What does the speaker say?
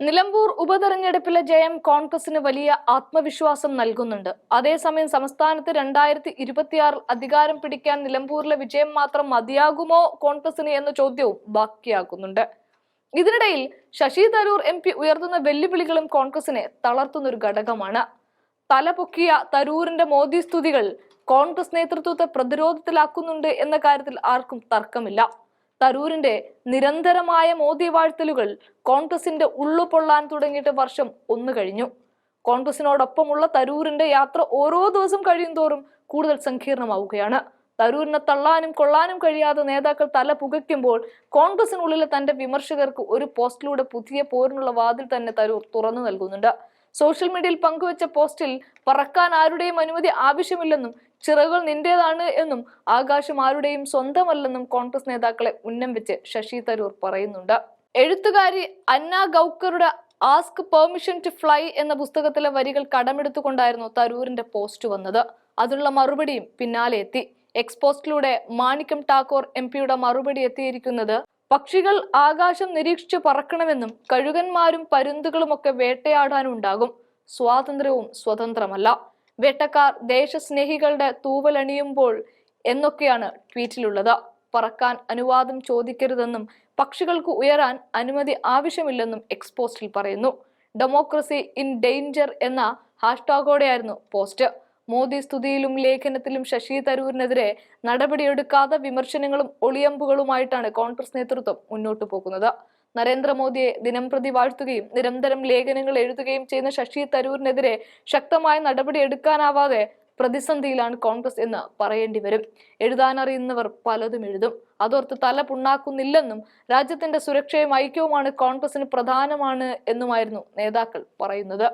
നിലമ്പൂർ ഉപതെരഞ്ഞെടുപ്പിലെ ജയം കോൺഗ്രസിന് വലിയ ആത്മവിശ്വാസം നൽകുന്നുണ്ട്. അതേസമയം സംസ്ഥാനത്ത് രണ്ടായിരത്തി ഇരുപത്തിയാറിൽ അധികാരം പിടിക്കാൻ നിലമ്പൂരിലെ വിജയം മാത്രം മതിയാകുമോ കോൺഗ്രസിന് എന്ന ചോദ്യവും ബാക്കിയാകുന്നുണ്ട്. ഇതിനിടയിൽ ശശി തരൂർ എം പി ഉയർത്തുന്ന വെല്ലുവിളികളും കോൺഗ്രസിനെ തളർത്തുന്ന ഒരു ഘടകമാണ് തലപൊക്കിയ തരൂരിന്റെ മോദി സ്തുതികൾ കോൺഗ്രസ് നേതൃത്വത്തെ പ്രതിരോധത്തിലാക്കുന്നുണ്ട് എന്ന കാര്യത്തിൽ ആർക്കും തർക്കമില്ല. തരൂരിന്റെ നിരന്തരമായ മോദി വാഴ്ത്തലുകൾ കോൺഗ്രസിന്റെ ഉള്ളു പൊള്ളാൻ തുടങ്ങിയിട്ട് വർഷം ഒന്ന് കഴിഞ്ഞു. കോൺഗ്രസിനോടൊപ്പമുള്ള തരൂരിന്റെ യാത്ര ഓരോ ദിവസം കഴിയും തോറും കൂടുതൽ സങ്കീർണമാവുകയാണ്. തരൂരിനെ തള്ളാനും കൊള്ളാനും കഴിയാതെ നേതാക്കൾ തല പുകയ്ക്കുമ്പോൾ കോൺഗ്രസിനുള്ളിലെ തന്റെ വിമർശകർക്ക് ഒരു പോസ്റ്റിലൂടെ പുതിയ പോരിനുള്ള വാതിൽ തന്നെ തരൂർ തുറന്നു നൽകുന്നുണ്ട്. സോഷ്യൽ മീഡിയയിൽ പങ്കുവച്ച പോസ്റ്റിൽ പറക്കാൻ ആരുടെയും അനുമതി ആവശ്യമില്ലെന്നും ചിറകുകൾ നിന്റേതാണ് എന്നും ആകാശം ആരുടെയും സ്വന്തമല്ലെന്നും കോൺഗ്രസ് നേതാക്കളെ ഉന്നം വെച്ച് ശശി തരൂർ പറയുന്നുണ്ട്. എഴുത്തുകാരി അന്ന ഗൗക്കറുടെ ആസ്ക് പെർമിഷൻ ടു ഫ്ലൈ എന്ന പുസ്തകത്തിലെ വരികൾ കടമെടുത്തുകൊണ്ടായിരുന്നു തരൂരിന്റെ പോസ്റ്റ് വന്നത്. അതിനുള്ള മറുപടിയും പിന്നാലെ എത്തി. എക്സ്പോസ്റ്റിലൂടെ മാണിക്കം ടാക്കോർ എം പിയുടെ മറുപടി എത്തിയിരിക്കുന്നത് പക്ഷികൾ ആകാശം നിരീക്ഷിച്ച് പറക്കണമെന്നും കഴുകന്മാരും പരുന്തുകളുമൊക്കെ വേട്ടയാടാനുണ്ടാകും. സ്വാതന്ത്ര്യവും സ്വതന്ത്രമല്ല. വേട്ടക്കാർ ദേശസ്നേഹികളുടെ തൂവലണിയുമ്പോൾ എന്നൊക്കെയാണ് ട്വീറ്റിലുള്ളത്. പറക്കാൻ അനുവാദം ചോദിക്കരുതെന്നും പക്ഷികൾക്ക് ഉയരാൻ അനുമതി ആവശ്യമില്ലെന്നും എക്സ്പോസ്റ്റിൽ പറയുന്നു. ഡെമോക്രസി ഇൻ ഡെയിഞ്ചർ എന്ന ഹാഷ്ടാഗോടെയായിരുന്നു പോസ്റ്റ്. മോദി സ്തുതിയിലും ലേഖനത്തിലും ശശി തരൂരിനെതിരെ നടപടിയെടുക്കാതെ വിമർശനങ്ങളും ഒളിയമ്പുകളുമായിട്ടാണ് കോൺഗ്രസ് നേതൃത്വം മുന്നോട്ടു പോകുന്നത്. നരേന്ദ്രമോദിയെ ദിനംപ്രതി വാഴ്ത്തുകയും നിരന്തരം ലേഖനങ്ങൾ എഴുതുകയും ചെയ്യുന്ന ശശി തരൂരിനെതിരെ ശക്തമായ നടപടി എടുക്കാനാവാതെ പ്രതിസന്ധിയിലാണ് കോൺഗ്രസ് എന്ന് പറയേണ്ടി വരും. എഴുതാനറിയുന്നവർ പലതും എഴുതും. അതോർത്ത് തല പുണ്ണാക്കുന്നില്ലെന്നും രാജ്യത്തിന്റെ സുരക്ഷയും ഐക്യവുമാണ് കോൺഗ്രസിന് പ്രധാനമാണ് എന്നുമായിരുന്നു നേതാക്കൾ പറയുന്നത്.